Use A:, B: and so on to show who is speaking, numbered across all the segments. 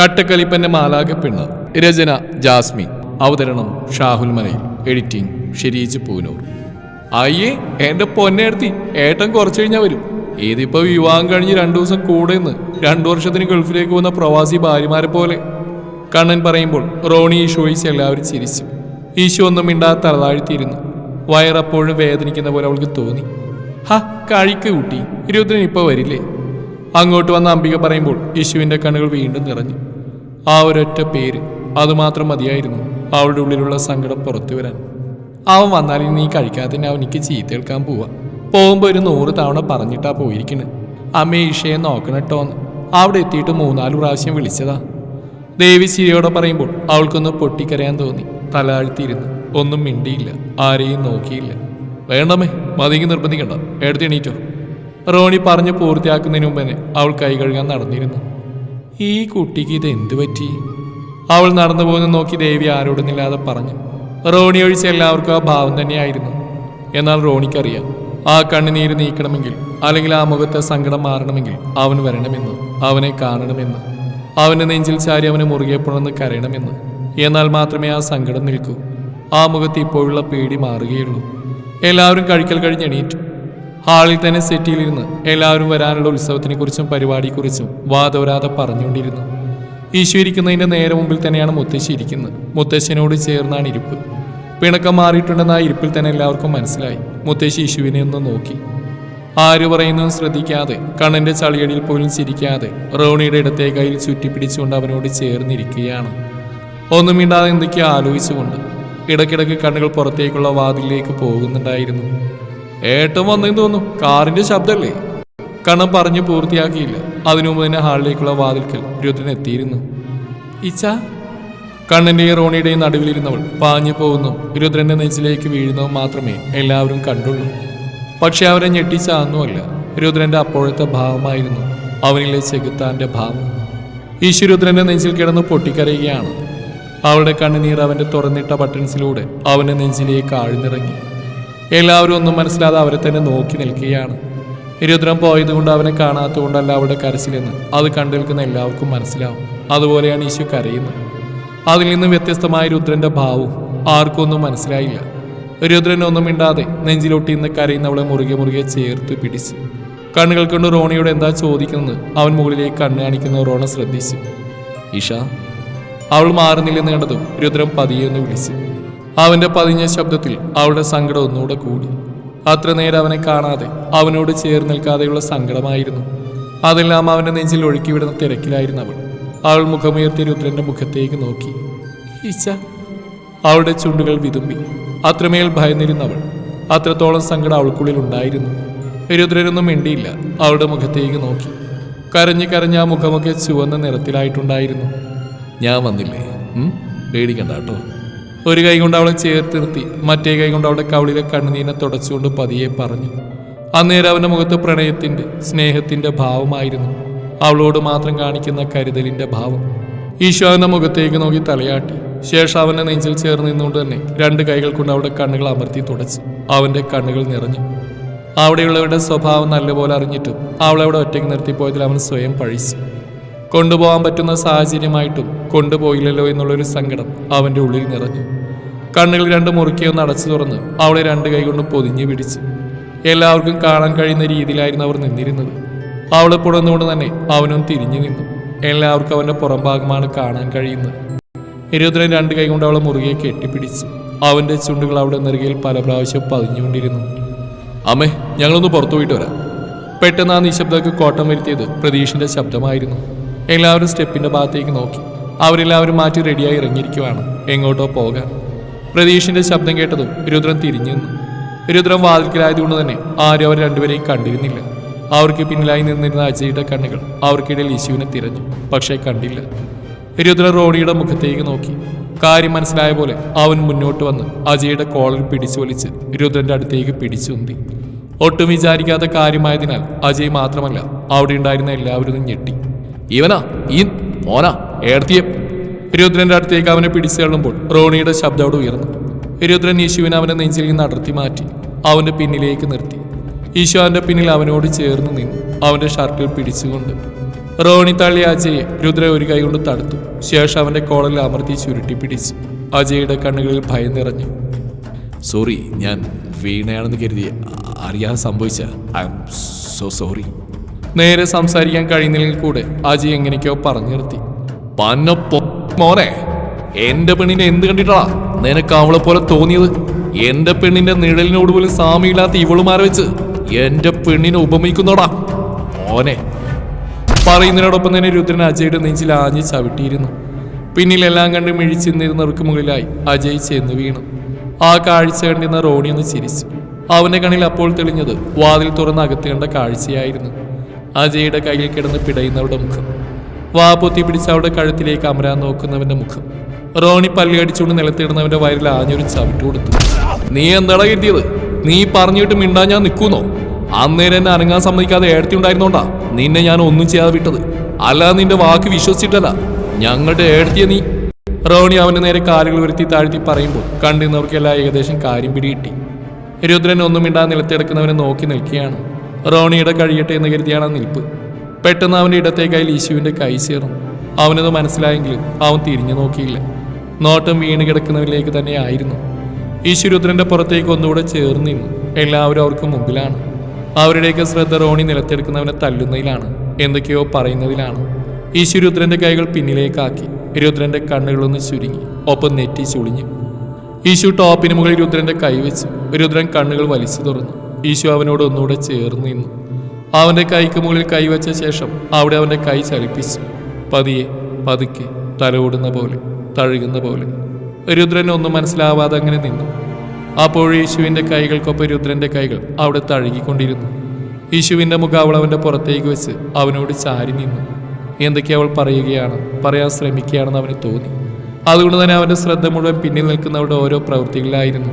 A: കട്ടക്കളിപ്പന്റെ മാലാക പെണ്ണ് രചന ജാസ്മി അവതരണം ഷാഹുൽ മലയിൽ. എഡിറ്റിംഗ് ഷെരീജ് പൂനൂർ. അയ്യേ എന്റെ പൊന്നെടുത്തി ഏട്ടൻ കുറച്ചു കഴിഞ്ഞാൽ വരും. ഇതിപ്പോ വിവാഹം കഴിഞ്ഞ് രണ്ടു ദിവസം കൂടെ നിന്ന് രണ്ടു വർഷത്തിന് ഗൾഫിലേക്ക് പോകുന്ന പ്രവാസി ഭാര്യമാരെ പോലെ. കണ്ണൻ പറയുമ്പോൾ റോണി ഈശോയിച്ച് എല്ലാവരും ചിരിച്ചു. ഈശോ ഒന്നും മിണ്ടാതെ തലതാഴ്ത്തിയിരുന്നു. വയറപ്പോഴും വേദനിക്കുന്ന പോലെ അവൾക്ക് തോന്നി. ഹ കഴിക്ക് കൂട്ടി. ഇരുപതിന് ഇപ്പോൾ വരില്ലേ? അങ്ങോട്ട് വന്ന അംബിക പറയുമ്പോൾ യേശുവിന്റെ കണ്ണുകൾ വീണ്ടും നിറഞ്ഞു. ആ ഒരൊറ്റ പേര്. അതുമാത്രം മതിയായിരുന്നു അവളുടെ ഉള്ളിലുള്ള സങ്കടം പുറത്തു വരാൻ. അവൻ വന്നാൽ നീ കഴിക്കാതെ അവൻ എനിക്ക് ചീത്ത കേൾക്കാൻ പോവാ. പോകുമ്പോൾ ഒരു നൂറ് തവണ പറഞ്ഞിട്ടാ പോയിരിക്കണ്. അമ്മയെ നോക്കണട്ടോ എന്ന്. അവിടെ എത്തിയിട്ട് മൂന്നാൽ പ്രാവശ്യം വിളിച്ചതാ. ദേവി ചിരിയോടെ പറയുമ്പോൾ അവൾക്കൊന്ന് പൊട്ടിക്കരയാൻ തോന്നി. തലാഴ്ത്തിയിരുന്നു ഒന്നും മിണ്ടിയില്ല. ആരെയും നോക്കിയില്ല. വേണ്ടമേ മതിക്ക് നിർബന്ധിക്കണ്ട. എടുത്ത് എണീറ്റോ. റോണി പറഞ്ഞ് പൂർത്തിയാക്കുന്നതിന് മുമ്പ് അവൾ കൈ കഴുകാൻ നടന്നിരുന്നു. ഈ കുട്ടിക്ക് ഇത് എന്തു പറ്റി? അവൾ നടന്നു പോകുന്ന നോക്കി ദേവി ആരോടുന്നില്ലാതെ പറഞ്ഞു റോണി ഒഴിച്ച് എല്ലാവർക്കും ആ ഭാവം തന്നെയായിരുന്നു. എന്നാൽ റോണിക്കറിയാം ആ കണ്ണുനീര് നീക്കണമെങ്കിൽ അല്ലെങ്കിൽ ആ മുഖത്തെ സങ്കടം മാറണമെങ്കിൽ അവൻ വരണമെന്ന് അവനെ കാണണമെന്ന് അവന്റെ നെഞ്ചിൽ ചാരി അവനെ മുറുകെ പുണർന്ന് കരയണമെന്ന്. എന്നാൽ മാത്രമേ ആ സങ്കടം നിൽക്കൂ. ആ മുഖത്ത് ഇപ്പോഴുള്ള പേടി മാറുകയുള്ളൂ. എല്ലാവരും കഴിക്കൽ കഴിഞ്ഞ് എണീറ്റു. ഹാളിൽ തന്നെ സെറ്റിയിലിരുന്ന് എല്ലാവരും വരാനുള്ള ഉത്സവത്തിനെക്കുറിച്ചും പരിപാടിയെക്കുറിച്ചും വാദവരാതെ പറഞ്ഞുകൊണ്ടിരുന്നു. ഈശ്വരിക്കുന്നതിന്റെ നേരെ മുമ്പിൽ തന്നെയാണ് മുത്തശ്ശി ഇരിക്കുന്നത്. മുത്തശ്ശനോട് ചേർന്നാണ് ഇരിപ്പ്. പിണക്കം മാറിയിട്ടുണ്ടെന്ന് ആ ഇരിപ്പിൽ തന്നെ എല്ലാവർക്കും മനസ്സിലായി. മുത്തശ്ശി യേശുവിനെ ഒന്ന് നോക്കി. ആര് പറയുന്നതും ശ്രദ്ധിക്കാതെ കണ്ണന്റെ ചളിയടിയിൽ പോലും ചിരിക്കാതെ റോണിയുടെ ഇടത്തെ കയ്യിൽ ചുറ്റിപ്പിടിച്ചുകൊണ്ട് അവനോട് ചേർന്നിരിക്കുകയാണ്. ഒന്നും മിണ്ടാതെ എന്തൊക്കെയോ ആലോചിച്ചുകൊണ്ട് ഇടയ്ക്കിടയ്ക്ക് കണ്ണുകൾ പുറത്തേക്കുള്ള വാതിലിലേക്ക് പോകുന്നുണ്ടായിരുന്നു. ഏട്ടൻ വന്നെന്ന് തോന്നുന്നു. കാറിന്റെ ശബ്ദമല്ലേ കണ്ണം പറഞ്ഞു പൂർത്തിയാക്കിയില്ല. അതിനു മുമ്പ് തന്നെ ഹാളിലേക്കുള്ള വാതിൽക്കൽ രുദ്രൻ എത്തിയിരുന്നു. ഇച്ച? കണ്ണന്റെയും റോണിയുടെയും നടുവിലിരുന്നവൾ പാഞ്ഞു പോകുന്നു. രുദ്രന്റെ നെഞ്ചിലേക്ക് വീഴുന്നതും മാത്രമേ എല്ലാവരും കണ്ടുള്ളൂ. പക്ഷെ അവരെ ഞെട്ടിച്ചാന്നുമല്ല രുദ്രന്റെ അപ്പോഴത്തെ ഭാവമായിരുന്നു അവനിലെ ചെകുത്താന്റെ ഭാവം. ഈശ്വരുദ്രന്റെ നെഞ്ചിൽ കിടന്ന് പൊട്ടിക്കരയുകയാണ്. അവളുടെ കണ്ണുനീർ അവന്റെ തുറന്നിട്ട ബട്ടൺസിലൂടെ അവന്റെ നെഞ്ചിലേക്ക് ആഴ്ന്നിറങ്ങി. എല്ലാവരും ഒന്നും മനസ്സിലാതെ അവരെ തന്നെ നോക്കി നിൽക്കുകയാണ്. രുദ്രം പോയതുകൊണ്ട് അവനെ കാണാത്തതുകൊണ്ടല്ല അവളുടെ കരച്ചിലെന്ന്. അത് കണ്ടു നിൽക്കുന്ന എല്ലാവർക്കും മനസ്സിലാവും. അതുപോലെയാണ് ഈശു കരയുന്നത്. അതിൽ നിന്നും വ്യത്യസ്തമായ രുദ്രന്റെ ഭാവവും ആർക്കും ഒന്നും മനസ്സിലായില്ല. രുദ്രനൊന്നും മിണ്ടാതെ നെഞ്ചിലൊട്ടി ഇന്ന് കരയുന്നവളെ മുറുകെ മുറുകെ ചേർത്ത് പിടിച്ച്. കണ്ണുകൾ കൊണ്ട് റോണിയോട് എന്താ ചോദിക്കുന്നത്? അവൻ മുകളിലേക്ക് കണ്ണ് കാണിക്കുന്ന റോണ ശ്രദ്ധിച്ചു. ഇഷ അവൾ മാറുന്നില്ലെന്ന് കണ്ടതും രുദ്രം പതിയെന്ന് വിളിച്ചു. അവന്റെ പതിഞ്ഞ ശബ്ദത്തിൽ അവളുടെ സങ്കടം ഒന്നുകൂടെ കൂടി. അത്ര നേരം അവനെ കാണാതെ അവനോട് ചേർന്ന് നിൽക്കാതെയുള്ള സങ്കടമായിരുന്നു. അതെല്ലാം അവന്റെ നെഞ്ചിൽ ഒഴുക്കിവിടുന്ന തിരക്കിലായിരുന്നു അവൾ. അവൾ മുഖമുയർത്തി രുദ്രന്റെ മുഖത്തേക്ക് നോക്കി. ഈച്ച. അവളുടെ ചുണ്ടുകൾ വിതുമ്പി. അത്രമേൽ ഭയന്നിരുന്നവൾ അത്രത്തോളം സങ്കടം അവൾക്കുള്ളിൽ ഉണ്ടായിരുന്നു. രുദ്രനൊന്നും മിണ്ടിയില്ല. അവളുടെ മുഖത്തേക്ക് നോക്കി. കരഞ്ഞ് കരഞ്ഞ ആ മുഖമൊക്കെ ചുവന്ന നിറത്തിലായിട്ടുണ്ടായിരുന്നു. ഞാൻ വന്നില്ലേ? പേടിക്കണ്ട കേട്ടോ. ഒരു കൈ കൊണ്ട് അവളെ ചേർത്ത് നിർത്തി. മറ്റേ കൈ കൊണ്ട് അവളുടെ കവളിലെ കണ്ണുനീനെ തുടച്ചുകൊണ്ട് പതിയെ പറഞ്ഞു. അന്നേരം അവന്റെ മുഖത്ത് പ്രണയത്തിന്റെ സ്നേഹത്തിന്റെ ഭാവമായിരുന്നു. അവളോട് മാത്രം കാണിക്കുന്ന കരുതലിന്റെ ഭാവം. ഈശോ അവന്റെ മുഖത്തേക്ക് നോക്കി തലയാട്ടി. ശേഷം അവന്റെ നെഞ്ചിൽ ചേർന്ന് നിന്നുകൊണ്ട് തന്നെ രണ്ട് കൈകൾ കൊണ്ട് അവളുടെ കണ്ണുകൾ അമർത്തി തുടച്ചു. അവന്റെ കണ്ണുകൾ നിറഞ്ഞു. അവിടെയുള്ളവരുടെ സ്വഭാവം നല്ലപോലെ അറിഞ്ഞിട്ടും അവളവിടെ ഒറ്റയ്ക്ക് നിർത്തിപ്പോയതിൽ അവൻ സ്വയം പഴിച്ചു. കൊണ്ടുപോകാൻ പറ്റുന്ന സാഹചര്യമായിട്ടും കൊണ്ടുപോയില്ലല്ലോ എന്നുള്ളൊരു സങ്കടം അവന്റെ ഉള്ളിൽ നിറഞ്ഞു. കണ്ണുകൾ രണ്ട് മുറുക്കിയൊന്ന് അടച്ചു തുറന്ന് അവളെ രണ്ട് കൈകൊണ്ട് പൊതിഞ്ഞു പിടിച്ച്. എല്ലാവർക്കും കാണാൻ കഴിയുന്ന രീതിയിലായിരുന്നു അവർ നിന്നിരുന്നത്. അവളെ പുടന്നുകൊണ്ട് തന്നെ അവനും തിരിഞ്ഞു നിന്നു. എല്ലാവർക്കും അവന്റെ പുറംഭാഗമാണ് കാണാൻ കഴിയുന്നത്. ഇരുപത്തിരണ്ട് രണ്ട് കൈ കൊണ്ട് അവളെ മുറുകെ കെട്ടിപ്പിടിച്ചു അവന്റെ ചുണ്ടുകൾ അവിടെ നെറുകയിൽ പല പ്രാവശ്യം പതിഞ്ഞുകൊണ്ടിരുന്നു. അമ്മേ ഞങ്ങളൊന്ന് പുറത്തു പോയിട്ട് വരാം. പെട്ടെന്ന് ആ നിശബ്ദക്ക് കോട്ടം വരുത്തിയത് പ്രതീഷിന്റെ ശബ്ദമായിരുന്നു. എല്ലാവരും സ്റ്റെപ്പിന്റെ ഭാഗത്തേക്ക് നോക്കി. അവരെല്ലാവരും മാറ്റി റെഡിയായി ഇറങ്ങിയിരിക്കുവാണ്. എങ്ങോട്ടോ പോകാൻ. പ്രതീഷിന്റെ ശബ്ദം കേട്ടതും രുദ്രൻ തിരിഞ്ഞു നിന്നു. രുദ്രൻ വാതിൽക്കലായതുകൊണ്ട് തന്നെ ആരും അവർ രണ്ടുപേരെയും കണ്ടിരുന്നില്ല. അവർക്ക് പിന്നിലായി നിന്നിരുന്ന അജയുടെ കണ്ണുകൾ അവർക്കിടയിൽ യേശുവിനെ തിരഞ്ഞു പക്ഷേ കണ്ടില്ല. രുദ്രൻ റോണിയുടെ മുഖത്തേക്ക് നോക്കി. കാര്യം മനസ്സിലായ പോലെ അവൻ മുന്നോട്ട് വന്ന് അജയുടെ കോളർ പിടിച്ചു വലിച്ച് രുദ്രന്റെ അടുത്തേക്ക് പിടിച്ചുന്തി ഒട്ടും വിചാരിക്കാത്ത കാര്യമായതിനാൽ അജയ് മാത്രമല്ല അവിടെ ഉണ്ടായിരുന്ന എല്ലാവരും ഞെട്ടി. ഇവനാ? ഈ മോനാ? ഏർത്തിയെ രുദ്രന്റെ അടുത്തേക്ക് അവനെ പിടിച്ചു തള്ളുമ്പോൾ റോണിയുടെ ശബ്ദം അവിടെ ഉയർന്നു. രുദ്രൻ യേശുവിനെ അവനെ നെഞ്ചിൽ നിന്ന് അടർത്തി മാറ്റി അവന്റെ പിന്നിലേക്ക് നിർത്തി. ഈശോ അവന്റെ പിന്നിൽ അവനോട് ചേർന്ന് നിന്നു. അവന്റെ ഷർട്ടിൽ പിടിച്ചുകൊണ്ട് റോണി തള്ളി അജയെ രുദ്ര ഒരു കൈ കൊണ്ട് തടുത്തു. ശേഷം അവന്റെ കോളറിൽ അമർത്തി ചുരുട്ടി പിടിച്ചു. അജയുടെ കണ്ണുകളിൽ ഭയം നിറഞ്ഞു. സോറി ഞാൻ വീണയാണെന്ന് കരുതി അറിയാതെ സംഭവിച്ച. ഐ എം സോ സോറി നേരെ സംസാരിക്കാൻ കഴിയുന്നില്ലെങ്കിൽ കൂടെ അജയ് എങ്ങനെയൊക്കെയോ പറഞ്ഞു നിർത്തി. പന്ന പൊ- മോനെ എന്റെ പെണ്ണിനെ എന്ത് കണ്ടിട്ടാ നിനക്ക് അവളെ പോലെ തോന്നിയത്? എന്റെ പെണ്ണിന്റെ നിഴലിനോട് പോലും സാമ്യമില്ലാത്ത ഇവളുമാരെ വെച്ച് എന്റെ പെണ്ണിനെ ഉപമിക്കുന്നോടാ. മോനെ പറയുന്നതിനോടൊപ്പം തന്നെ രുദ്രൻ അജയുടെ നെഞ്ചിൽ ആഞ്ഞ് ചവിട്ടിയിരുന്നു. പിന്നിലെല്ലാം കണ്ട് മിഴിച്ചു നിന്നവർക്ക് മുകളിലായി അജയ് ചെന്ന് വീണു. ആ കാഴ്ച കണ്ടിരുന്ന റോണി ഒന്ന് ചിരിച്ചു. അവന്റെ കണ്ണിൽ അപ്പോൾ തെളിഞ്ഞത് വാതിൽ തുറന്ന് അകത്ത് കണ്ട കാഴ്ചയായിരുന്നു. അജയുടെ കയ്യിൽ കിടന്ന് പിടയുന്നവരുടെ മുഖം. വാ പൊത്തി പിടിച്ച് അവളുടെ കഴുത്തിലേക്ക് അമരാൻ നോക്കുന്നവന്റെ മുഖം. റോണി പല്ലടിച്ചുകൊണ്ട് നിലത്തിടുന്നവന്റെ വയറിൽ ആഞ്ഞൊരു ചവിട്ട് കൊടുത്തു. നീ എന്താടാ കിട്ടിയത് നീ പറഞ്ഞിട്ട് മിണ്ടാൻ ഞാൻ നിൽക്കുന്നോ? അന്നേരം എന്നെ അനങ്ങാൻ സമ്മതിക്കാതെ ഏടത്തി ഉണ്ടായിരുന്നോണ്ടാ നിന്നെ ഞാൻ ഒന്നും ചെയ്യാതെ വിട്ടത്. അല്ലാതെ നിന്റെ വാക്ക് വിശ്വസിച്ചിട്ടല്ല. ഞങ്ങളുടെ ഏടത്തിയ നീ. റോണി അവന് നേരെ കാലുകൾ ഉയർത്തി താഴ്ത്തി പറയുമ്പോൾ കണ്ടിരുന്നവർക്കെല്ലാം ഏകദേശം കാര്യം പിടികിട്ടി. രുദ്രൻ ഒന്നും മിണ്ടാതെ നിലത്തിടക്കുന്നവനെ നോക്കി നിൽക്കുകയാണ്. റോണിയുടെ കഴിയട്ടെ എന്ന് കരുതിയാണ് നിൽപ്പ്. പെട്ടെന്ന് ഇടത്തെ ഇടത്തേക്കായി യേശുവിന്റെ കൈ ചേർന്നു. അവനത് മനസ്സിലായെങ്കിലും അവൻ തിരിഞ്ഞു നോക്കിയില്ല. നോട്ടം വീണ് കിടക്കുന്നവരിലേക്ക് തന്നെ ആയിരുന്നു. ഈശ്വരുദ്രന്റെ പുറത്തേക്ക് ഒന്നുകൂടെ ചേർന്ന് നിന്നു. എല്ലാവരും അവർക്ക് മുമ്പിലാണ്. അവരുടെയൊക്കെ ശ്രദ്ധ റോണി നിലത്തെടുക്കുന്നവനെ തല്ലുന്നതിലാണ്. എന്തൊക്കെയോ പറയുന്നതിലാണ്. ഈശ്വരുദ്രന്റെ കൈകൾ പിന്നിലേക്കാക്കി. രുദ്രന്റെ കണ്ണുകളൊന്ന് ചുരുങ്ങി. ഒപ്പം നെറ്റി ചുളിഞ്ഞു. ഈശു ടോപ്പിന് മുകളിൽ രുദ്രന്റെ കൈവച്ചു രുദ്രൻ കണ്ണുകൾ വലിച്ചു തുറന്നു. ഈശു അവനോട് ഒന്നുകൂടെ ചേർന്ന് നിന്നു. അവന്റെ കൈക്ക് മുകളിൽ കൈവച്ച ശേഷം അവിടെ അവന്റെ കൈ ചലിപ്പിച്ചു. പതിയെ പതുക്കെ തലോടുന്ന പോലെ തഴുകുന്ന പോലെ. രുദ്രൻ ഒന്നും മനസ്സിലാവാതെ അങ്ങനെ നിന്നു. അപ്പോൾ യേശുവിന്റെ കൈകൾക്കൊപ്പം രുദ്രന്റെ കൈകൾ അവിടെ തഴുകിക്കൊണ്ടിരുന്നു. യേശുവിന്റെ മുഖം അവൾ അവന്റെ പുറത്തേക്ക് വെച്ച് അവനോട് ചാരി നിന്നു. എന്തൊക്കെ അവൾ പറയുകയാണ് പറയാൻ ശ്രമിക്കുകയാണെന്ന് അവന് തോന്നി. അതുകൊണ്ട് തന്നെ അവന്റെ ശ്രദ്ധ മുഴുവൻ പിന്നിൽ നിൽക്കുന്നവരുടെ ഓരോ പ്രവൃത്തികളിലായിരുന്നു.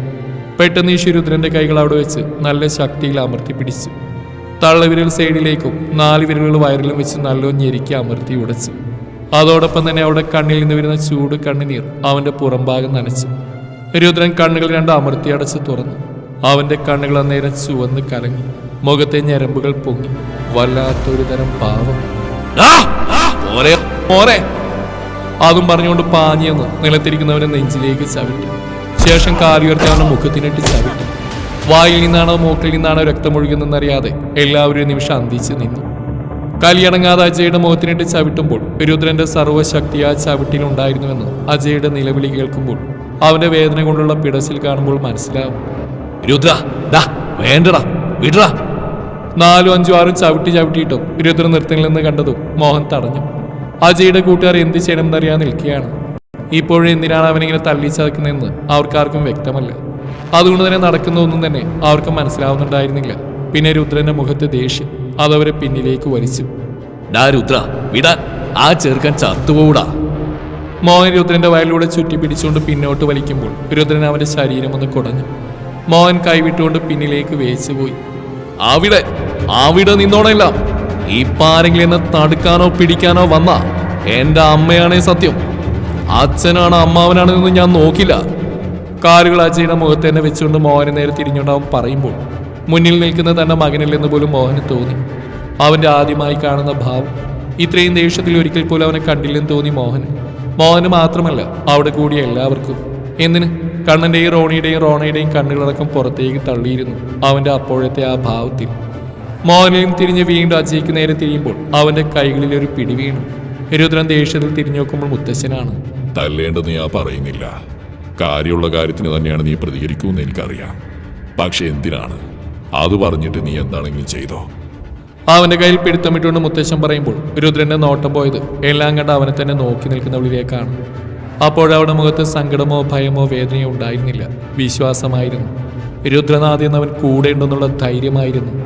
A: പെട്ടെന്ന് യേശു രുദ്രന്റെ കൈകൾ അവിടെ വെച്ച് നല്ല ശക്തിയിൽ അമർത്തി പിടിച്ചു. തള്ളവിരൽ സൈഡിലേക്കും നാല് വിരലുകൾ വയറിലും വെച്ച് നല്ലോ ഞെരുക്കി അമർത്തി ഉടച്ചു. അതോടൊപ്പം തന്നെ അവിടെ കണ്ണിൽ നിന്ന് വരുന്ന ചൂട് കണ്ണുനീർ അവന്റെ പുറംഭാഗം നനച്ചു. രുദ്രൻ കണ്ണുകൾ രണ്ട് അമർത്തി അടച്ച് തുറന്നു. അവന്റെ കണ്ണുകൾ അന്നേരം ചുവന്ന് കലങ്ങി. മുഖത്തെ ഞരമ്പുകൾ പൊങ്ങി. വല്ലാത്തൊരു തരം പാവം. അതും പറഞ്ഞുകൊണ്ട് പാഞ്ഞെന്ന് നിലത്തിരിക്കുന്നവനെ നെഞ്ചിലേക്ക് ചവിട്ടി. ശേഷം കാലുയർത്തി അവന്റെ മുഖത്തിനിട്ട് ചവിട്ടി. വായിൽ നിന്നാണോ മൂക്കിൽ നിന്നാണോ രക്തമൊഴുകുന്നതെന്നറിയാതെ എല്ലാവരും നിമിഷം അന്തിച്ച് നിന്നു. കലിയടങ്ങാതെ അജയുടെ മുഖത്തിനിട്ട് ചവിട്ടുമ്പോൾ രുദ്രന്റെ സർവശക്തി ആ ചവിട്ടിലുണ്ടായിരുന്നുവെന്ന് അജയുടെ നിലവിളി കേൾക്കുമ്പോൾ അവന്റെ വേദന കൊണ്ടുള്ള പിടച്ചിൽ കാണുമ്പോൾ മനസ്സിലാവും. രുദ്ര ദാ വേണ്ടടാ വിടറ. നാലും അഞ്ചും ആറും ചവിട്ടി ചവിട്ടിയിട്ടും രുദ്ര നിർത്തനിൽ നിന്ന് കണ്ടതും മോഹൻ തടഞ്ഞു. അജയുടെ കൂട്ടുകാർ എന്ത് ചെയ്യണമെന്നറിയാൻ നിൽക്കുകയാണ്. ഇപ്പോഴും എന്തിനാണ് അവനിങ്ങനെ തള്ളി ചതക്കുന്നതെന്ന് അവർക്കാർക്കും വ്യക്തമല്ല. അതുകൊണ്ട് തന്നെ നടക്കുന്ന ഒന്നും തന്നെ അവർക്ക് മനസ്സിലാവുന്നുണ്ടായിരുന്നില്ല. പിന്നെ രുദ്രന്റെ മുഖത്ത് ദേഷ്യം. അതവരെ പിന്നിലേക്ക് വലിച്ചു. ഡാ രുദ്ര വിടാൻ ആ ചെറുക്കൻ ചത്തുപോടാ മോഹൻ രുദ്രന്റെ വയലിലൂടെ ചുറ്റി പിടിച്ചുകൊണ്ട് പിന്നോട്ട് വലിക്കുമ്പോൾ രുദ്രൻ അവന്റെ ശരീരം ഒന്ന് കുടഞ്ഞു. മോഹൻ കൈവിട്ടുകൊണ്ട് പിന്നിലേക്ക് വേച്ചുപോയി അവിടെ അവിടെ നിന്നോണല്ല ഈ പാരെങ്കിലും എന്നെ തടുക്കാനോ പിടിക്കാനോ വന്ന എന്റെ അമ്മയാണേ സത്യം. അച്ഛനാണ് അമ്മാവനാണെന്നൊന്നും ഞാൻ നോക്കില്ല. കാലുകൾ അജയുടെ മുഖത്ത് തന്നെ വെച്ചുകൊണ്ട് മോഹനെ നേരെ തിരിഞ്ഞുണ്ടാവും പറയുമ്പോൾ മുന്നിൽ നിൽക്കുന്ന തന്റെ മകനില്ലെന്ന് പോലും മോഹന് തോന്നി. അവന്റെ ആദ്യമായി കാണുന്ന ഭാവം ഇത്രയും ദേഷ്യത്തിൽ ഒരിക്കൽ പോലും അവനെ കണ്ടില്ലെന്ന് തോന്നി മോഹന്. മോഹന് മാത്രമല്ല അവിടെ കൂടിയ എല്ലാവർക്കും. എന്തിന്? കണ്ണന്റെയും റോണിയുടെയും റോണയുടെയും കണ്ണുകളടക്കം പുറത്തേക്ക് തള്ളിയിരുന്നു അവന്റെ അപ്പോഴത്തെ ആ ഭാവത്തിൽ. മോഹനിലും തിരിഞ്ഞ് വീണ്ടും അജയ്ക്ക് നേരെ തിരിയുമ്പോൾ അവന്റെ കൈകളിൽ ഒരു പിടി വീണു. രുദ്രൻ ദേഷ്യത്തിൽ തിരിഞ്ഞു നോക്കുമ്പോൾ മുത്തശ്ശനാണ്.
B: തല്ലേണ്ടെന്ന് ഞാൻ പറയുന്നില്ല. കാര്യമുള്ള കാര്യത്തിന് തന്നെയാണ് നീ പ്രതികരിക്കുമെന്ന് എനിക്കറിയാം. പക്ഷെ എന്തിനാണ്? അത് പറഞ്ഞിട്ട് നീ എന്താണെങ്കിലും ചെയ്തോ?
A: അവന്റെ കയ്യിൽ പിടുത്തമിട്ടുകൊണ്ട് മുത്തശ്ശൻ പറയുമ്പോൾ രുദ്രന്റെ നോട്ടം പോയത് എല്ലാം കണ്ട് അവനെ തന്നെ നോക്കി നിൽക്കുന്നവളിലേക്കാണ് അപ്പോഴവിടെ മുഖത്ത് സങ്കടമോ ഭയമോ വേദനയോ ഉണ്ടായിരുന്നില്ല. വിശ്വാസമായിരുന്നു. രുദ്രനാഥ് എന്നവൻ കൂടെ ഉണ്ടെന്നുള്ള ധൈര്യമായിരുന്നു.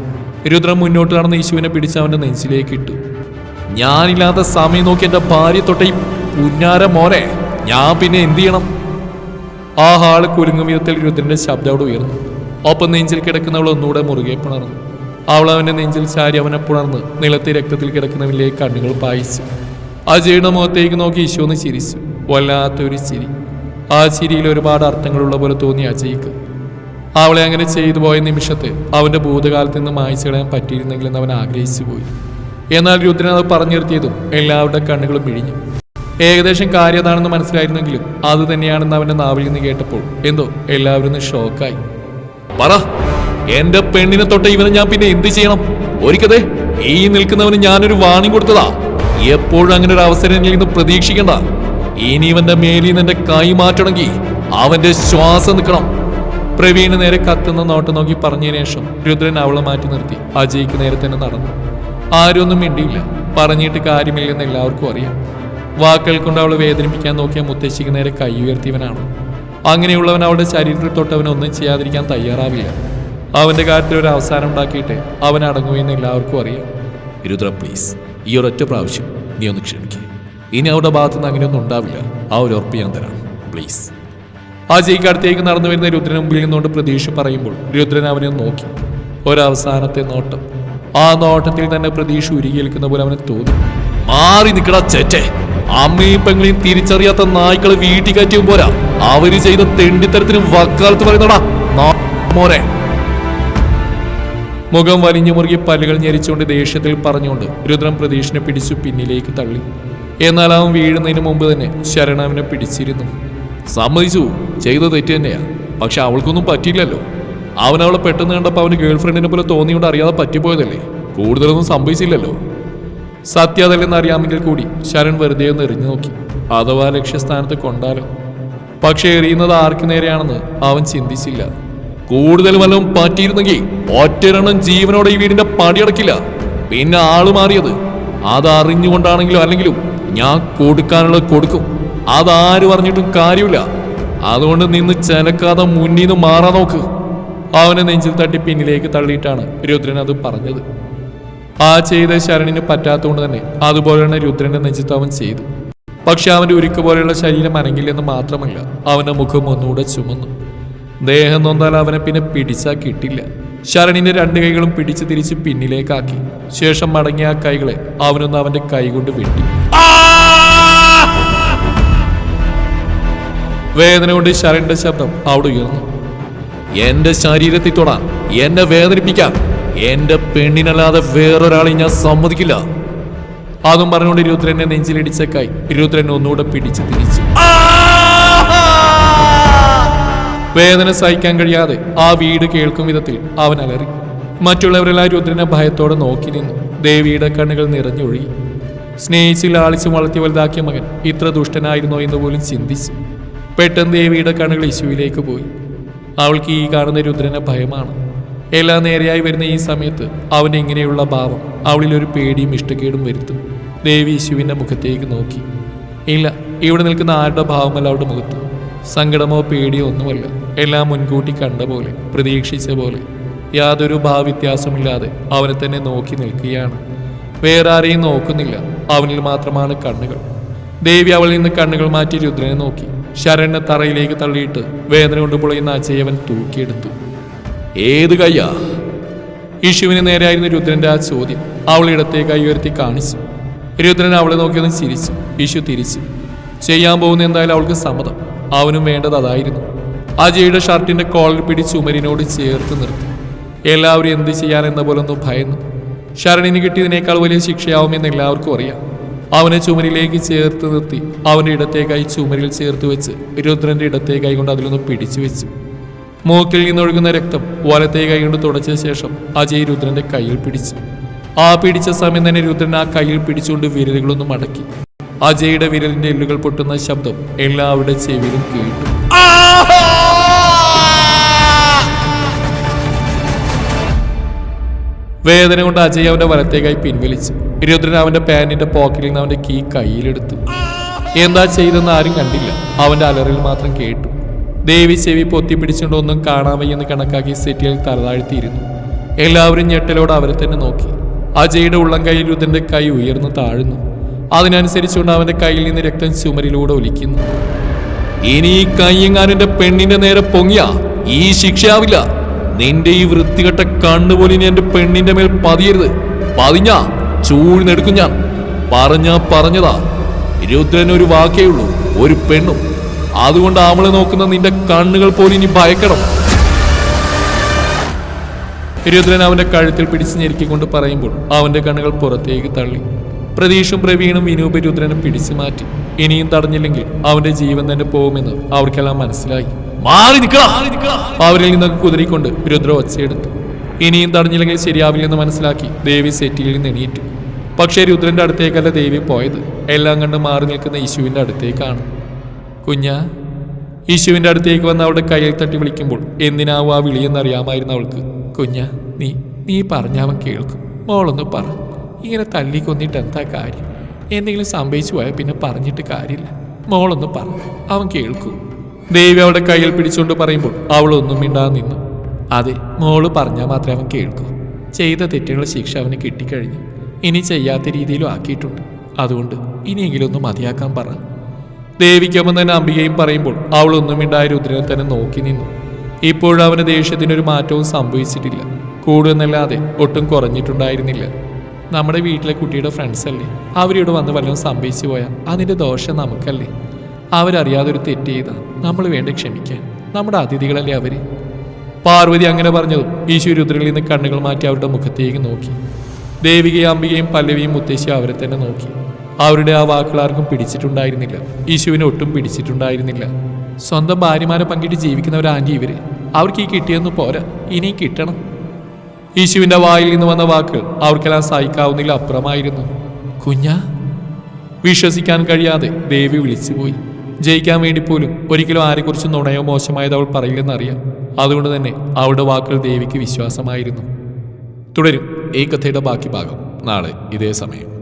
A: രുദ്രൻ മുന്നോട്ട് നടന്ന് യേശുവിനെ പിടിച്ച് അവന്റെ നെഞ്ചിലേക്ക് ഇട്ടു. ഞാനില്ലാത്ത സമയം നോക്കി എന്റെ ഭാര്യ തൊട്ട പുന്നാര മോനെ ഞാൻ പിന്നെ എന്തു ചെയ്യണം? ആ ഹാൾ കുലുങ്ങും വിധത്തിൽ രുദ്രന്റെ ശബ്ദം അവിടെ ഉയർന്നു. ഒപ്പം നെഞ്ചിൽ കിടക്കുന്നവൾ ഒന്നുകൂടെ മുറുകെ പുണർന്നു. അവൾ അവന്റെ നെഞ്ചിൽ ചാരി അവനെ പുണർന്ന് നിലത്തെ രക്തത്തിൽ കിടക്കുന്നവനിലേക്ക് കണ്ണുകൾ പായിച്ചു. അജയുടെ മുഖത്തേക്ക് നോക്കി ഈശോ ചിരിച്ചു. വല്ലാത്തൊരു ചിരി. ആ ചിരിയിൽ ഒരുപാട് അർത്ഥങ്ങളുള്ള പോലെ തോന്നി അജയ്ക്ക്. അവളെ അങ്ങനെ ചെയ്തു പോയ നിമിഷത്തെ അവന്റെ ഭൂതകാലത്ത് നിന്ന് മായ്ച്ചു കളയാൻ പറ്റിയിരുന്നെങ്കിലെന്ന് അവൻ ആഗ്രഹിച്ചു പോയി എന്നാൽ രുദ്രൻ അത് പറഞ്ഞു നിർത്തിയതും എല്ലാവരുടെ കണ്ണുകളും പിഴിഞ്ഞു ഏകദേശം കാര്യം അതാണെന്ന് മനസ്സിലായിരുന്നെങ്കിലും അത് തന്നെയാണെന്ന് അവന്റെ നാവിൽ നിന്ന് കേട്ടപ്പോൾ എന്തോ എല്ലാവരും ഷോക്കായി പറ എന്റെ പെണ്ണിനെ തൊട്ട ഇവനെ ഞാൻ പിന്നെ എന്ത് ചെയ്യണം? ഒരിക്കതേ ഈ നിൽക്കുന്നവന് ഞാനൊരു വാണിംഗ് കൊടുത്തതാ. എപ്പോഴും അങ്ങനെ ഒരു അവസരം എന്നിൽ നിന്ന് പ്രതീക്ഷിക്കണ്ട. ഇനി ഇവന്റെ മേലിൽ നിന്ന് എന്റെ കൈ മാറ്റണമെങ്കിൽ അവന്റെ ശ്വാസം നിൽക്കണം. പ്രവീണ് നേരെ കത്തുന്ന നോട്ടം നോക്കി പറഞ്ഞതിന് ശേഷം രുദ്രൻ അവളെ മാറ്റി നിർത്തി. അജയ്ക്ക് നേരെ തന്നെ നടന്നു. ആരും ഒന്നും മിണ്ടിയില്ല. പറഞ്ഞിട്ട് കാര്യമില്ലെന്ന് എല്ലാവർക്കും അറിയാം. വാക്കുകൾ കൊണ്ട് അവളെ വേദനിപ്പിക്കാൻ നോക്കിയ മുത്തശ്ശിക്ക് നേരെ കൈ ഉയർത്തിയവനാണ്. അങ്ങനെയുള്ളവൻ അവളുടെ ശരീരത്തിൽ തൊട്ടവൻ ഒന്നും ചെയ്യാതിരിക്കാൻ തയ്യാറാവില്ല. അവന്റെ കാര്യത്തിൽ ഒരു അവസാനം ഉണ്ടാക്കിയിട്ട് അവൻ അടങ്ങുമെന്ന് എല്ലാവർക്കും അറിയാം. ഇരുദ്ര പ്ലീസ് ഈ ഒരൊറ്റ പ്രാവശ്യം നീ ഒന്ന് ക്ഷമിക്കുക ഇനി അവരുടെ ഭാഗത്തുനിന്ന് അങ്ങനെയൊന്നും ഉണ്ടാവില്ല. ആ ഒരു ഉറപ്പ് ഞാൻ തരാം. പ്ലീസ് അജയ്ക്ക് അടുത്തേക്ക് നടന്നു വരുന്ന രുദ്രന് മുമ്പിൽ നിന്നുകൊണ്ട് പ്രതീക്ഷ പറയുമ്പോൾ രുദ്രൻ അവനെ നോക്കി. ഒരവസാനത്തെ നോട്ടം. ആ നോട്ടത്തിൽ തന്നെ പ്രതീക്ഷ ഉരുകിയേൽക്കുന്ന പോലെ അവന് തോന്നി. മാറി നിൽക്കടാ ചേച്ചേ. അമ്മയും പെങ്ങളെയും തിരിച്ചറിയാത്ത നായ്ക്കളെ വീട്ടിൽ കയറ്റിയും പോരാ. അവർ ചെയ്ത തെണ്ടിത്തരത്തിനും വക്കാലത്ത് പറയുന്നടാ. മോനെ. മുഖം വലിഞ്ഞു മുറുകി പല്ലുകൾ ഞെരിച്ചുകൊണ്ട് ദേഷ്യത്തിൽ പറഞ്ഞുകൊണ്ട് രുദ്രം പ്രതീഷിനെ പിടിച്ചു പിന്നിലേക്ക് തള്ളി. എന്നാൽ അവൻ വീഴുന്നതിന് മുമ്പ് തന്നെ ശരണ അവനെ പിടിച്ചിരുന്നു. സമ്മതിച്ചു. ചെയ്ത തെറ്റ് തന്നെയാ. പക്ഷെ അവൾക്കൊന്നും പറ്റിയില്ലല്ലോ. അവൻ അവളെ പെട്ടെന്ന് കണ്ടപ്പോൾ അവന് ഗേൾഫ്രണ്ടിനെ പോലെ തോന്നിയോണ്ട് അറിയാതെ പറ്റിപ്പോയതല്ലേ? കൂടുതലൊന്നും സംഭവിച്ചില്ലല്ലോ. സത്യ അതല്ലെന്ന് അറിയാമെങ്കിൽ കൂടി ശരൺ വെറുതെ ഒന്ന് എറിഞ്ഞു നോക്കി. അഥവാ ലക്ഷ്യസ്ഥാനത്ത് കൊണ്ടാലോ? പക്ഷെ എറിയുന്നത് ആർക്ക് നേരെയാണെന്ന് അവൻ ചിന്തിച്ചില്ല. കൂടുതൽ വല്ലതും പറ്റിയിരുന്നെങ്കിൽ ഒറ്റരെണ്ണം ജീവനോടെ ഈ വീടിന്റെ പടിയടക്കില്ല പിന്നെ ആൾ മാറിയത്. അത് അറിഞ്ഞുകൊണ്ടാണെങ്കിലും അല്ലെങ്കിലും ഞാൻ കൊടുക്കാനുള്ളത് കൊടുക്കും. അതാര് പറഞ്ഞിട്ടും കാര്യമില്ല. അതുകൊണ്ട് നിന്ന് ചെലക്കാതെ മുന്നിൽ നിന്ന് മാറാൻ നോക്ക്. അവനെ നെഞ്ചിൽ തട്ടി പിന്നിലേക്ക് തള്ളിയിട്ടാണ് രുദ്രൻ അത് പറഞ്ഞത്. ആ ചെയ്ത ശരണിന് പറ്റാത്തതുകൊണ്ട് തന്നെ അതുപോലെ തന്നെ രുദ്രന്റെ നെഞ്ചത്ത് അവൻ ചെയ്തു. പക്ഷെ അവന്റെ ഉരുക്ക് പോലെയുള്ള ശരീരം അനങ്ങില്ലെന്ന് മാത്രമല്ല അവന്റെ മുഖം ഒന്നുകൂടെ ചുമന്നു. ദേഹം നൊന്താൽ അവനെ പിന്നെ പിടിച്ചാൽ കിട്ടില്ല. ശരണിന്റെ രണ്ട് കൈകളും പിടിച്ചു തിരിച്ച് പിന്നിലേക്കാക്കി. ശേഷം മടങ്ങിയ ആ കൈകളെ അവനൊന്ന് അവന്റെ കൈകൊണ്ട് വെട്ടി. വേദന കൊണ്ട് ശരണിന്റെ ശബ്ദം അവിടെ ഉയർന്നു. എന്റെ ശരീരത്തിൽ തൊടാൻ എന്നെ വേദനിപ്പിക്കാൻ എന്റെ പെണ്ണിനല്ലാതെ വേറൊരാളെ ഞാൻ സമ്മതിക്കില്ല. അതും പറഞ്ഞുകൊണ്ട് രുദ്രനെ നെഞ്ചിലിടിച്ച കൈ രുദ്രൻ ഒന്നുകൂടെ പിടിച്ചു തിരിച്ചു. വേദന സഹിക്കാൻ കഴിയാതെ ആ വീട് കേൾക്കും വിധത്തിൽ അവൻ അലറി. മറ്റുള്ളവരെല്ലാം രുദ്രനെ ഭയത്തോടെ നോക്കി നിന്നു. ദേവിയുടെ കണ്ണുകൾ നിറഞ്ഞൊഴുകി. സ്നേഹിച്ച് ലാളിച്ച് വളർത്തി വലുതാക്കിയ മകൻ ഇത്ര ദുഷ്ടനായിരുന്നോ എന്ന് പോലും ചിന്തിച്ചു പെട്ടെന്ന് ദേവിയുടെ കണ്ണുകൾ യേശുവിലേക്ക് പോയി. അവൾക്ക് ഈ കാണുന്ന രുദ്രനെ ഭയമാണ്. എല്ലാം നേരെയായി വരുന്ന ഈ സമയത്ത് അവന്റെ ഇങ്ങനെയുള്ള ഭാവം അവളിലൊരു പേടിയും ഇഷ്ടക്കേടും വരുത്തും. ദേവി യേശുവിന്റെ മുഖത്തേക്ക് നോക്കി. ഇല്ല ഇവിടെ നിൽക്കുന്ന ആരുടെ ഭാവമല്ല അവളുടെ മുഖത്ത്? സങ്കടമോ പേടിയോ ഒന്നുമല്ല. എല്ലാം മുൻകൂട്ടി കണ്ട പോലെ പ്രതീക്ഷിച്ച പോലെ. യാതൊരു ഭാവവ്യത്യാസമില്ലാതെ അവനെ തന്നെ നോക്കി നിൽക്കുകയാണ്. വേറെ ആരെയും നോക്കുന്നില്ല. അവനിൽ മാത്രമാണ് കണ്ണുകൾ. ദേവി അവളിൽ നിന്ന് കണ്ണുകൾ മാറ്റി രുദ്രനെ നോക്കി. ശരണ്യ തറയിലേക്ക് തള്ളിയിട്ട് വേദന കൊണ്ട് പൊളിയുന്ന അജയവൻ തൂക്കിയെടുത്തു. ഏത് കയ്യാ? യേശുവിന് നേരെയായിരുന്നു രുദ്രന്റെ ആ ചോദ്യം അവൾ ഇടത്തെ കൈ ഉയർത്തി കാണിച്ചു. രുദ്രൻ അവളെ നോക്കിയൊന്ന് ചിരിച്ചു. യേശു തിരിച്ചു. ചെയ്യാൻ പോകുന്ന എന്തായാലും അവൾക്ക് സമ്മതം. അവനും വേണ്ടത് അതായിരുന്നു. അജയുടെ ഷർട്ടിന്റെ കോളർ പിടിച്ച് ഉമരിനോട് ചേർത്ത് നിർത്തി. എല്ലാവരും എന്ത് ചെയ്യാനെന്ന പോലെ ഒന്ന് ഭയന്നു. ശരണിന് കിട്ടിയതിനേക്കാൾ വലിയ ശിക്ഷയാവുമെന്ന് എല്ലാവർക്കും അറിയാം. അവനെ ചുമരിലേക്ക് ചേർത്ത് നിർത്തി. അവന്റെ ഇടത്തെ കൈ ചുമരിൽ ചേർത്ത് വെച്ച് രുദ്രന്റെ ഇടത്തെ കൊണ്ട് അതിലൊന്ന് പിടിച്ചു വെച്ചു. മൂക്കിൽ നിന്നൊഴുകുന്ന രക്തം വലത്തെ കൈ കൊണ്ട് തുടച്ച ശേഷം അജയ് രുദ്രന്റെ കയ്യിൽ പിടിച്ചു. ആ പിടിച്ച സമയം തന്നെ രുദ്രൻ ആ കയ്യിൽ പിടിച്ചുകൊണ്ട് വിരലുകളൊന്നും മടക്കി. അജയുടെ വിരലിന്റെ എല്ലുകൾ പൊട്ടുന്ന ശബ്ദം എല്ലാവരുടെ ചെവിയിലും കേട്ടു. വേദന കൊണ്ട് അജയ് അവന്റെ വലത്തേക്കായി പിൻവലിച്ചു. രുദ്രൻ അവന്റെ പാന്റിന്റെ പോക്കറ്റിൽ നിന്ന് അവന്റെ കീ കയ്യിലെടുത്തു. എന്താ ചെയ്തെന്ന് ആരും കണ്ടില്ല. അവന്റെ അലറിൽ മാത്രം കേട്ടു. ദേവി ചെവി പൊത്തിപ്പിടിച്ചുകൊണ്ടൊന്നും വയ്യെന്ന് കണക്കാക്കി സെറ്റിയിൽ തലതാഴ്ത്തിയിരുന്നു. എല്ലാവരും ഞെട്ടലോടെ അവരെ തന്നെ നോക്കി. അജയുടെ ഉള്ളം കൈയിൽ രുദ്രന്റെ കൈ ഉയർന്നു താഴുന്നു. അതിനനുസരിച്ചുകൊണ്ട് അവന്റെ കയ്യിൽ നിന്ന് രക്തം ചുമരിലൂടെ ഒലിക്കുന്നു. ഇനി ഈ കയ്യെങ്ങാനും പെണ്ണിന്റെ നേരെ പൊങ്ങിയ. ഈ ശിക്ഷയാവില്ല. നിന്റെ ഈ വൃത്തികെട്ട കണ്ണുപോലെ എന്റെ പെണ്ണിന്റെ മേൽ പതിയരുത്. പതിഞ്ഞ. ചൂഴ്ന്നെടുക്കും ഞാൻ. പറഞ്ഞാ പറഞ്ഞതാ. രുദ്രൻ ഒരു വാക്കേ ഉള്ളൂ. ഒരു പെണ്ണും. അതുകൊണ്ട് അവളെ നോക്കുന്ന നിന്റെ കണ്ണുകൾ പോലും ഇനി ഭയക്കണം. രുദ്രൻ അവന്റെ കഴുത്തിൽ പിടിച്ച് ഞെരുക്കിക്കൊണ്ട് പറയുമ്പോൾ അവന്റെ കണ്ണുകൾ പുറത്തേക്ക് തള്ളി. പ്രതീഷും പ്രവീണും വിനൂപ രുദ്രനെ പിടിച്ചു മാറ്റി. ഇനിയും തടഞ്ഞില്ലെങ്കിൽ അവന്റെ ജീവൻ തന്നെ പോകുമെന്ന് അവർക്കെല്ലാം മനസ്സിലായി. മാറി അവരിൽ നിന്നൊക്കെ കുതിരിക്കൊണ്ട് രുദ്ര ഒച്ചയെടുത്തു. ഇനിയും തടഞ്ഞില്ലെങ്കിൽ ശരിയാവില്ലെന്ന് മനസ്സിലാക്കി ദേവി സെറ്റിയിൽ നിന്ന് എണീറ്റു. പക്ഷേ രുദ്രന്റെ അടുത്തേക്കല്ല ദേവി പോയത്. എല്ലാം കണ്ട് മാറി നിൽക്കുന്ന യേശുവിന്റെ അടുത്തേക്കാണ്. കുഞ്ഞ യേശുവിന്റെ അടുത്തേക്ക് വന്ന് അവളുടെ കയ്യിൽ തട്ടി വിളിക്കുമ്പോൾ എന്തിനാവും ആ വിളിയെന്നറിയാമായിരുന്നു അവൾക്ക്. കുഞ്ഞ നീ നീ പറഞ്ഞവൻ കേൾക്കും. മോളൊന്ന് പറ. ഇങ്ങനെ തല്ലി കൊന്നിട്ട് എന്താ കാര്യം? എന്തെങ്കിലും സംഭവിച്ചു പോയാൽ പിന്നെ പറഞ്ഞിട്ട് കാര്യമില്ല. മോളൊന്ന് പറ. അവൻ കേൾക്കൂ. ദേവി അവളുടെ കയ്യിൽ പിടിച്ചുകൊണ്ട് പറയുമ്പോൾ അവളൊന്നും മിണ്ടാതെ നിന്നു. അതെ മോൾ പറഞ്ഞാൽ മാത്രമേ അവൻ കേൾക്കൂ. ചെയ്ത തെറ്റുകളുടെ ശിക്ഷ അവന് കിട്ടിക്കഴിഞ്ഞു. ഇനി ചെയ്യാത്ത രീതിയിലും ആക്കിയിട്ടുണ്ട്. അതുകൊണ്ട് ഇനിയെങ്കിലും ഒന്ന് മതിയാക്കാൻ പറ. ദേവിക്കൊപ്പം തന്നെ അംബികയും പറയുമ്പോൾ ഒന്നും മിണ്ടായ രുദ്രനെ തന്നെ നോക്കി നിന്നു. ഇപ്പോഴും അവന് ദേഷ്യത്തിനൊരു മാറ്റവും സംഭവിച്ചിട്ടില്ല. കൂടുന്നല്ലാതെ ഒട്ടും കുറഞ്ഞിട്ടുണ്ടായിരുന്നില്ല. നമ്മുടെ വീട്ടിലെ കുട്ടിയുടെ ഫ്രണ്ട്സ് അല്ലേ? അവരിവിടെ വന്ന് വല്ലതും സംഭവിച്ചു പോയാൽ അതിന്റെ ദോഷം നമുക്കല്ലേ? അവരറിയാതെ ഒരു തെറ്റ് ചെയ്താൽ നമ്മൾ വേണ്ട ക്ഷമിക്കാൻ. നമ്മുടെ അതിഥികളല്ലേ അവർ? പാർവതി അങ്ങനെ പറഞ്ഞതും ഈശ്വര രുദ്രനിൽ നിന്ന് കണ്ണുകൾ മാറ്റി അവരുടെ മുഖത്തേക്ക് നോക്കി. ദേവികയും അംബികയും പല്ലവിയും മുത്തശ്ശി അവരെ തന്നെ നോക്കി. അവരുടെ ആ വാക്കുകൾ ആർക്കും പിടിച്ചിട്ടുണ്ടായിരുന്നില്ല. യേശുവിനെ ഒട്ടും പിടിച്ചിട്ടുണ്ടായിരുന്നില്ല. സ്വന്തം ഭാര്യമാരെ പങ്കിട്ട് ജീവിക്കുന്നവരാണ്ടി ഇവർ അവർക്ക് ഈ കിട്ടിയെന്ന് പോരാ ഇനിയും കിട്ടണം. യേശുവിന്റെ വായിൽ നിന്ന് വന്ന വാക്കുകൾ അവർക്കെല്ലാം സഹിക്കാവുന്നതിൽ അപ്പുറമായിരുന്നു. കുഞ്ഞാ വിശ്വസിക്കാൻ കഴിയാതെ ദേവി വിളിച്ചുപോയി. ജയിക്കാൻ വേണ്ടി പോലും ഒരിക്കലും ആരെക്കുറിച്ച് നുണയോ മോശമായത് അവൾ പറയില്ലെന്നറിയാം. അതുകൊണ്ട് തന്നെ അവളുടെ വാക്കുകൾ ദേവിക്ക് വിശ്വാസമായിരുന്നു. തുടരും ഈ കഥയുടെ ബാക്കി ഭാഗം നാളെ ഇതേ സമയം.